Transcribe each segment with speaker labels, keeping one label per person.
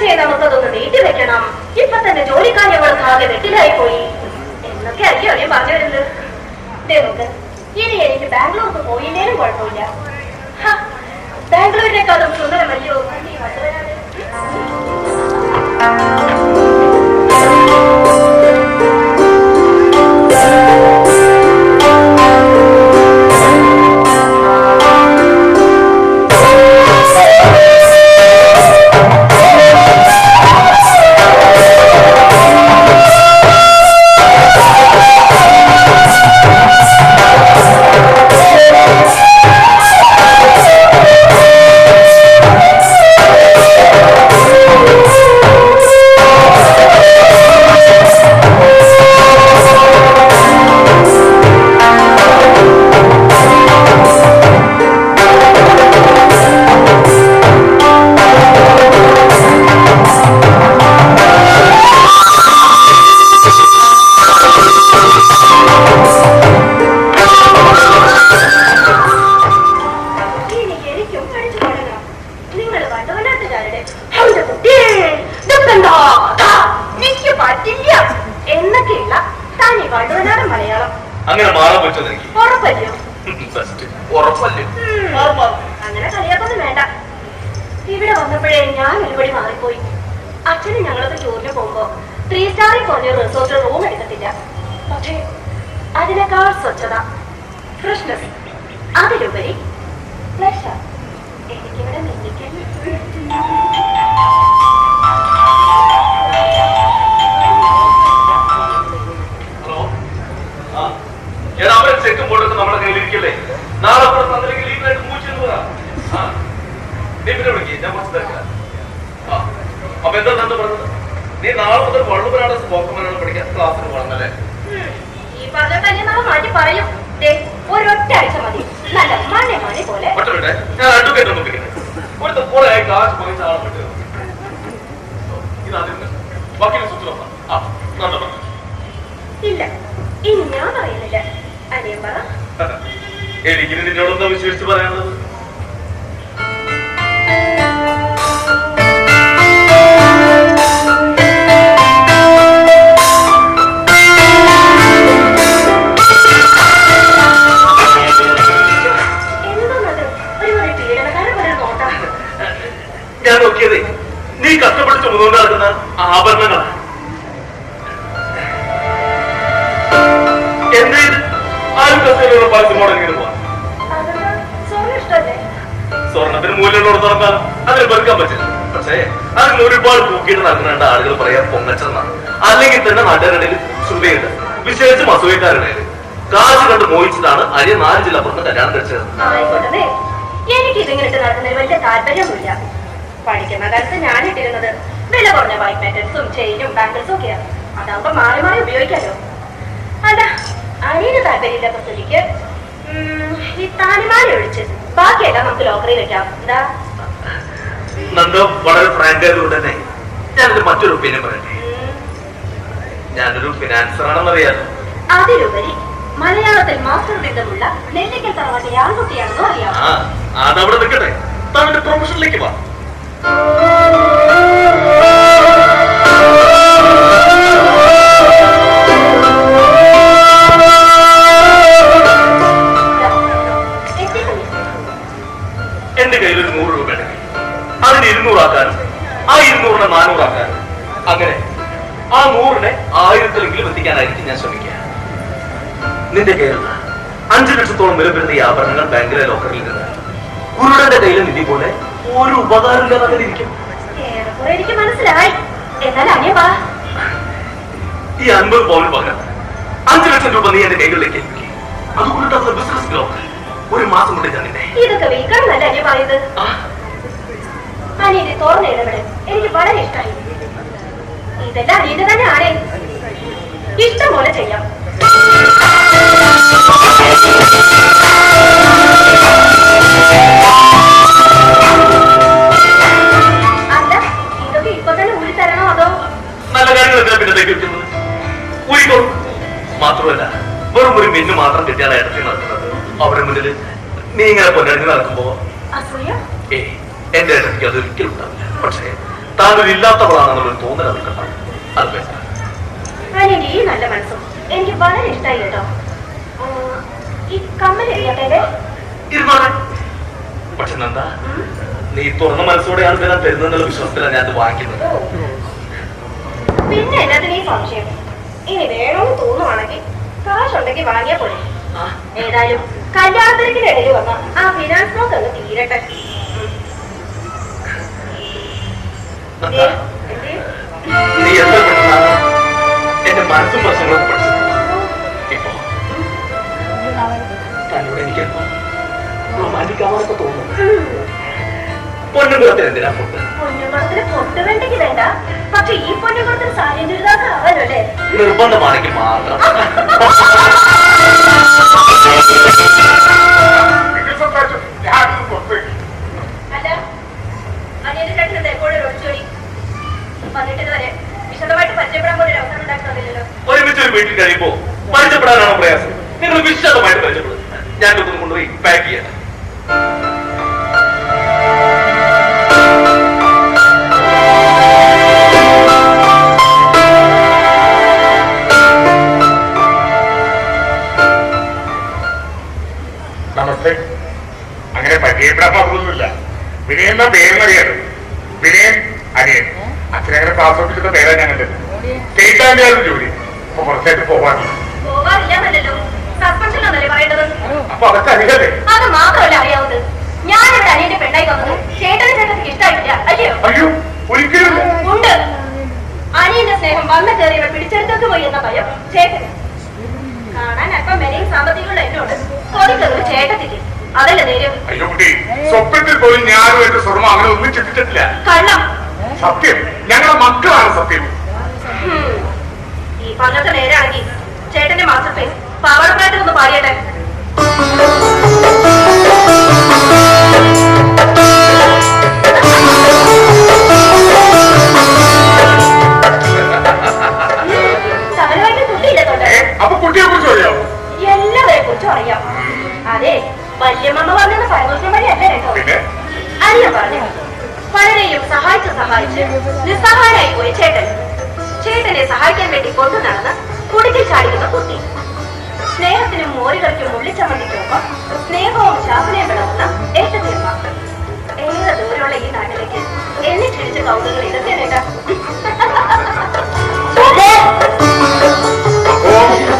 Speaker 1: പക്ഷേ നമുക്കതൊന്ന് നീട്ടി വെക്കണം. ഇപ്പൊ തന്നെ ജോലിക്കാര്യങ്ങളൊക്കെ ആകെ വെട്ടിലായി പോയി എന്നൊക്കെ അയ്യോ ഞാൻ പറഞ്ഞു വരുന്നത്. ഇനി എനിക്ക് ബാംഗ്ലൂർക്ക് പോയില്ലേലും കുഴപ്പമില്ല. ബാംഗ്ലൂരിനേക്കാളും
Speaker 2: മാറാൻ പറ്റുമെന്ന് എനിക്ക്
Speaker 1: ഉറപ്പല്ലോ?
Speaker 2: ഫസ്റ്റ് ഉറപ്പല്ലേ
Speaker 1: അങ്ങനെ കളിയാക്കൊന്നും വേണ്ട. ഇവിടെ വന്നപ്പോഴേ ഞാൻ ഒരുപടി മാറിപ്പോയി. അച്ഛനും ഞങ്ങളൊക്കെ ടൂറിന് പോകുമ്പോ ത്രീ സ്റ്റാറിൽ കുറഞ്ഞ റിസോർട്ടിൽ റൂം എടുക്കത്തില്ല. പക്ഷേ അതിനേക്കാൾ സ്വച്ഛത ഫ്രഷ്നസ് അതിലുപരി pleasure. എനിക്കിവിടെ നിന്നിക്കാൻ
Speaker 2: ബോർഡൊക്കെ നമ്മുടെ കയ്യിലിരിക്കല്ലേ? നാളെ അവിടെ തന്നില്ലെങ്കിൽ ലീവിനായിട്ട് മൂച്ചു നീ പിന്നെ വിളിക്കേ ഞാൻ കുറച്ച് തിരക്കില്ല ആ. അപ്പൊ എന്താ തന്നെ പറഞ്ഞത്? നീ നാളെ മുതൽ വള്ളുവരാണ് സ്പോക്കമനാണ് പഠിക്കാൻ ക്ലാസ്സിന് പോകണം
Speaker 1: അല്ലേ? ഈ പറഞ്ഞ തന്നെ നാം മാറ്റി പറയും. ഒരൊറ്റ ആഴ്ച മതി. നല്ല മണി മണി പോലെ.
Speaker 2: ഞാൻ അഡ്വക്കേറ്റ് നോക്കിക്കുന്നത് ഇവിടുത്തെ കുറെ കാശ് പൈസ ആളെ വിട്ടു ഇതാദ്യം ബാക്കി സുഖം
Speaker 1: ഇല്ല ഇനി ഞാൻ പറയുന്നില്ല. അനിയൻ
Speaker 2: നിന്നോടൊന്നും വിശ്വസിച്ച് പറയാനുള്ളത്? കാശ് കണ്ട് മോഹിച്ചതാണ്. അരിയ നാല് ജില്ല പുറത്ത് കല്യാണം കഴിച്ചത്.
Speaker 1: എനിക്ക് ഇതിങ്ങനെ വലിയ താല്പര്യമൊന്നുമില്ല. പഠിക്കുന്ന കാലത്ത് ഞാൻ ഇട്ടിരുന്നത് വില കുറഞ്ഞ വൈറ്റ് മെറ്റൽസും ചെയിനും ബാങ്കിൾസും ഒക്കെയാണ്. അതാവുമ്പോ മാറി മാറി ഉപയോഗിക്കാലോ. അല്ല അനിയന് താല്പര്യമില്ലാത്ത സ്ഥിതിക്ക് ഉം, ഈ താലിമാല ഒഴിച്ച് ബാക്കിയെല്ലാം നമുക്ക് വെക്കാം. എന്താ?
Speaker 2: നന്ദ വളരെ ഫ്രാങ്ക് ആയതുകൊണ്ട് തന്നെ ഞാനൊരു മറ്റൊരു ഒപ്പീനിയൻ പറയട്ടെ. ഞാനൊരു ഫിനാൻസർ ആണെന്നറിയാലോ.
Speaker 1: അതിലുപരി മലയാളത്തിൽ മാസ്റ്റർ ബിരുദമുള്ള നെല്ലിക്കൽ തറവാട്ടിലെ ആൺകുട്ടിയാണെന്നോ അറിയാം
Speaker 2: അതവിടെ നിൽക്കട്ടെ. താങ്കളുടെ പ്രൊഫഷനിലേക്ക് വാ. നിന്റെ കയ്യിൽ അഞ്ചു ലക്ഷത്തോളം വില വരുന്ന ഈ ആഭരണങ്ങൾ ബാങ്കിലെ ലോക്കറിൽ നിന്ന് കുരുടന്റെ കയ്യിലെ നിധി പോലെ ഒരു ഉപകാരമില്ലാതെ ഇരിക്കും.
Speaker 1: എനിക്ക് മനസ്സിലായി.
Speaker 2: ഈ അൻപത് പൗണ്ട് പകരം അഞ്ചു ലക്ഷം രൂപ നീ എന്റെ കൈകളിലേക്ക് അത് അതുകൊണ്ടാണ് ബിസിനസ് ഒരു മാസം കൊണ്ട് ഞാൻ
Speaker 1: ഇതൊക്കെ വിൽക്കണമെന്നല്ല തുറന്ന ഇടപെടൽ എനിക്ക് വളരെ ഇഷ്ടമായി ഇതെല്ലാം അനിയന്റെ തന്നെ ആണേ ഇഷ്ടം പോലെ ചെയ്യാം.
Speaker 2: മാത്രമല്ല വെറും ഒരു മിന്നു മാത്രം കിട്ടിയാൽ ഇടത്തിൽ നടക്കുന്നത് അവരുടെ മുന്നിൽ നീ ഇങ്ങനെ പൊന്നണിഞ്ഞ് നടക്കുമ്പോ ഏ എന്റെ ഏട്ടത്തിക്ക് അത് ഒരിക്കലും ഉണ്ടാവില്ല. പക്ഷേ താങ്കൾ ഇല്ലാത്തവളാണെന്നുള്ളൊരു തോന്നൽ അവർക്കുണ്ടാവും അത് വേണ്ട.
Speaker 1: നല്ല മനസ്സും എനിക്ക് വളരെ ഇഷ്ടമായി കേട്ടോ. ഈ
Speaker 2: ഇരുന്നോളെ പക്ഷെ നന്ദ നീ തുറന്ന മനസ്സോടെയാണ് ഇതിനെ തരുന്നതെന്നുള്ള വിശ്വാസത്തിലാണ് ഞാൻ അത് വാങ്ങിക്കുന്നത്.
Speaker 1: പിന്നെ എന്നതിന് ഈ സംശയം? ഇനി വേണമെന്ന് തോന്നുവാണെങ്കിൽ കാശുണ്ടെങ്കിൽ വാങ്ങിയാ പോലെ ഏതായാലും കല്യാണത്തിനിടയിൽ വന്ന ആ ഫിനാൻസ് ബ്ലോക്ക് അങ്ങ് തീരട്ടെ?
Speaker 2: നീ എന്താ എന്റെ മനസ്സും പ്രശ്നങ്ങളും റൊമാന്റിക്കാവാനൊക്കെ തോന്നുന്നു
Speaker 1: ഉം.
Speaker 2: പൊന്നുകുളത്തിന് എന്തിനാ ഫുഡ്
Speaker 1: പൊന്നുകുളത്തിന് പൊട്ട് വേണ്ടെങ്കിൽ വേണ്ട. പക്ഷെ ഈ പൊന്നുകുളത്തിന് ആവാലോ അല്ലേ?
Speaker 2: നിർബന്ധമാണെങ്കിൽ മാത്രം.
Speaker 1: എപ്പോഴും ഒളിച്ചോടി വരെ വിശദമായിട്ട് പരിചയപ്പെടാൻ പോലും ഒരു അവസരം ഉണ്ടാക്കുന്നില്ലല്ലോ
Speaker 2: ഒരുമിച്ച് ഒരു വീട്ടിൽ കഴിയുമ്പോ പരിചയപ്പെടാനാണോ പ്രയാസം? നിങ്ങൾ വിശദമായിട്ട് പരിചയപ്പെടും. ഞാൻ കൊണ്ടുപോയി പാക്ക് ചെയ്യട്ടെ.
Speaker 3: അങ്ങനെ വിനയെന്ന പാടുന്നില്ല വിനയൻ അനിയൻ. അച്ഛനങ്ങനെ താമസിപ്പിച്ചിട്ട് പേരാ സ്റ്റേറ്റ് ബാങ്കിലാണ് ജോലി. അപ്പൊ കുറച്ചായിട്ട് പോവാറില്ല. അപ്പൊ അതൊക്കെ അറിയല്ലേ
Speaker 1: അത് മാത്രമല്ല അറിയാവുന്നത്. ഞാൻ ഇവിടെ അനിയന്റെ പെണ്ണായി വന്നത്. ചേട്ടന് ചേട്ടന് ഇഷ്ടമായിട്ടില്ല അല്ലയോ?
Speaker 3: അയ്യോ ഒരിക്കലും
Speaker 1: ഉണ്ട്. അനിയന്റെ സ്നേഹം വന്നു കയറിയവർ പിടിച്ചെടുത്തു പോയി എന്ന ഭയം. ചേട്ടന്. കാണാൻ അല്പം വിലയും സാമ്പത്തികമുള്ള എന്നോട് ചേട്ടത്തില്ല?
Speaker 3: അയ്യോ കുട്ടി സ്വപ്നത്തിൽ പോലും ഞാനും എന്റെ അങ്ങനെ ഒന്നും ചിന്തിച്ചിട്ടില്ല.
Speaker 1: കള്ളം.
Speaker 3: സത്യം. ഞങ്ങളെ മക്കളാണ് സത്യം.
Speaker 1: ഈ പറഞ്ഞത്തെ നേരാണെങ്കിൽ ചേട്ടന്റെ മാസ്റ്റർ പവർ പ്ലാന്റ് ഒന്ന് പാടിയട്ടെ.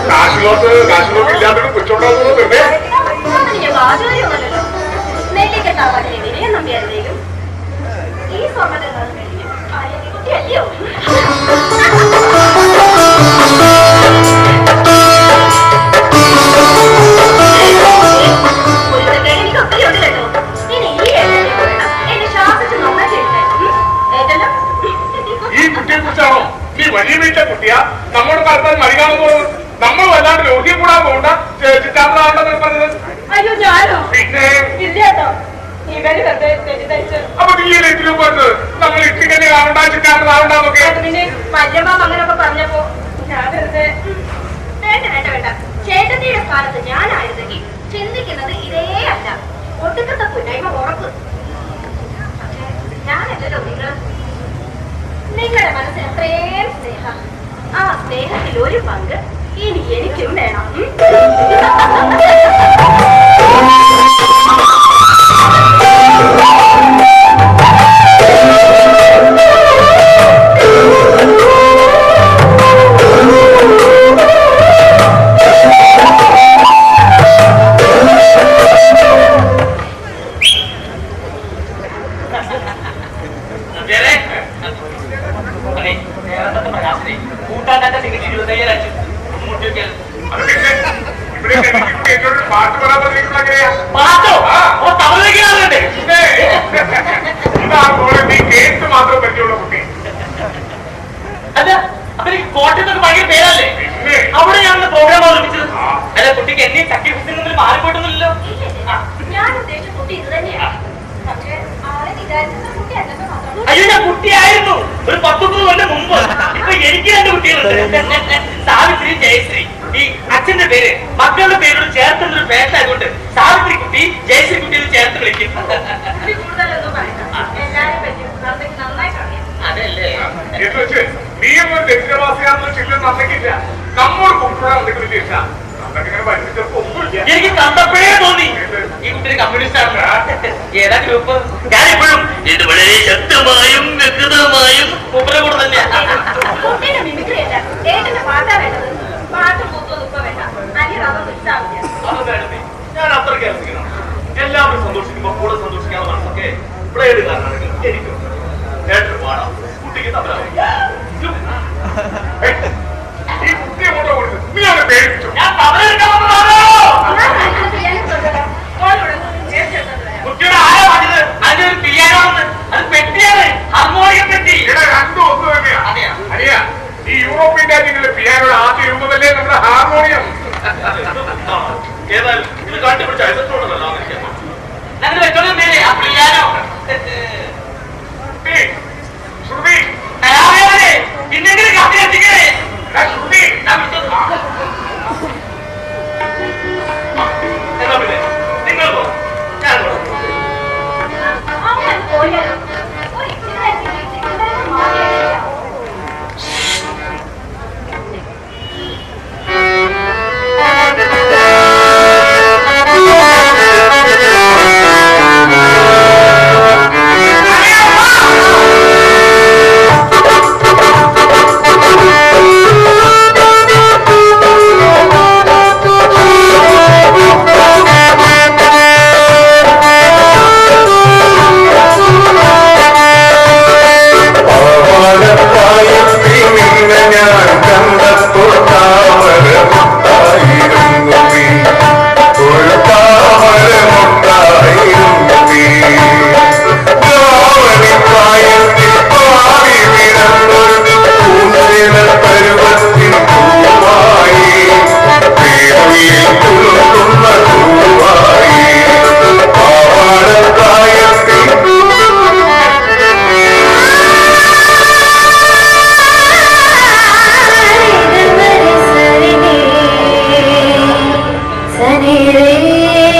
Speaker 3: കാശിലോട്ട് കാശിലോട്ട് ഇല്ലാതെ
Speaker 1: വിനയം നമ്പിയാരുടെയും ഈ സ്വർണത്തിൽ നിന്ന് കഴിഞ്ഞു കുട്ടി
Speaker 3: നമ്മുടെ മരിക്കാമെന്ന് മരികാണെന്ന് നമ്മൾ വല്ലാണ്ട് ലോഹ്യം കൂടാൻ പോകണ്ട ചിറ്റാന്തരാണെന്ന് പറഞ്ഞത്.
Speaker 1: അയ്യോ ഞാനോ?
Speaker 3: പിന്നെ? അപ്പൊ നീ ഇതിലും പറഞ്ഞത് നമ്മൾ ഇട്ടിങ്ങനെ കാണണ്ട
Speaker 1: വല്യമ്മ അങ്ങനെയൊക്കെ പറഞ്ഞപ്പോ ഞാൻ വെറുതെ ഉം, വേണ്ട വേണ്ട വേണ്ട. ചേട്ടത്തിയുടെ സ്ഥാനത്ത് ഞാനായിരുന്നെങ്കിൽ ചിന്തിക്കുന്നത് ഇതേ അല്ല. ഒടുക്കത്തെ കുന്നായ്മ ഉറപ്പ്. പക്ഷേ ഞാനല്ലല്ലോ നിങ്ങൾ നിങ്ങളുടെ മനസ്സിന് അത്രയും സ്നേഹം. ആ സ്നേഹത്തിൽ ഒരു പങ്ക് ഇനി എനിക്കും വേണം.
Speaker 2: നമ്മോട്
Speaker 3: കുട്ടികളെ എന്തെങ്കിലും ചേട്ടാ എനിക്ക്
Speaker 2: കണ്ടപ്പോഴേ തോന്നി. ഇവിടെ കമ്മ്യൂണിസ്റ്റ് ഏതാ ഗ്രൂപ്പ്
Speaker 1: ഞാൻ എപ്പോഴും ഇത്
Speaker 2: വളരെ ശക്തമായും വ്യക്തമായും കുപ്പലെ കൂടെ തന്നെയാണ് ഞാൻ അത്ര കേൾപ്പിക്കണം. എല്ലാവരും സന്തോഷിക്കുമ്പോ കൂടെ സന്തോഷിക്കാൻ മനസ്സൊക്കെ ബ്ലേഡ് കാരണമാണെങ്കിൽ എനിക്ക്. പാടാം. കുട്ടിക്ക്
Speaker 3: തമ്മിലാണ് ¡Mira ¡Ya,
Speaker 2: cabrón, cabrón! রে